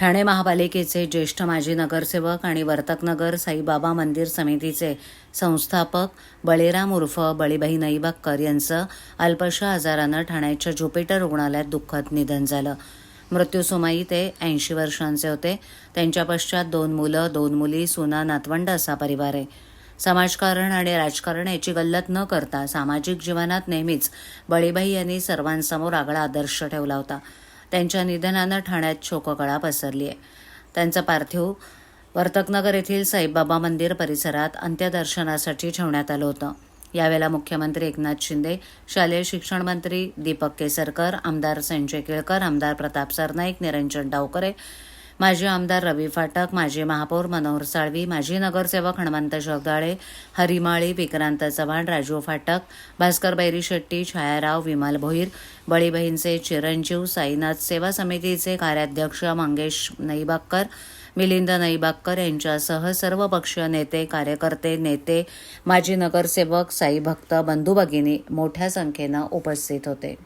ठाणे महापालिकेचे ज्येष्ठ माजी नगरसेवक आणि वर्तकनगर साईबाबा मंदिर समितीचे संस्थापक बळीराम उर्फ बळीबाई नईबाक्कर यांचं अल्पशा आजारानं ठाण्याच्या ज्युपिटर रुग्णालयात दुःखद निधन झालं. मृत्यूसुमाई ते ऐंशी वर्षांचे होते. त्यांच्या पश्चात दोन मुलं दोन मुली सुना नातवंड असा परिवार आहे. समाजकारण आणि राजकारण याची गल्लत न करता सामाजिक जीवनात नेहमीच बळीबाई यांनी सर्वांसमोर आगळा आदर्श ठेवला होता. त्यांच्या निधनानं ठाण्यात शोककळा पसरली आहे त्यांचं पार्थिव वर्तकनगर येथील साईबाबा मंदिर परिसरात अंत्यदर्शनासाठी ठेवण्यात आलं होतं. यावेळेला मुख्यमंत्री एकनाथ शिंदे शालेय शिक्षण मंत्री दीपक केसरकर आमदार संजय केळकर आमदार प्रताप सरनाईक निरंजन डावकरे माजी आमदार रवी फाटक माजी महापौर मनोहर साळवी माजी नगरसेवक हनुमंत जगदाळे हरिमाळी विक्रांत चव्हाण राजू फाटक भास्कर बैरी शेट्टी छायाराव विमल भोईर बळीबहींचे चिरंजीव साईनाथ सेवा समितीचे कार्याध्यक्ष मंगेश नईबाक्कर मिलिंद नईबाक्कर यांच्यासह सर्व पक्षीय नेते कार्यकर्ते नेते माजी नगरसेवक साई भक्त बंधू भगिनी मोठ्या संख्येनं उपस्थित होते.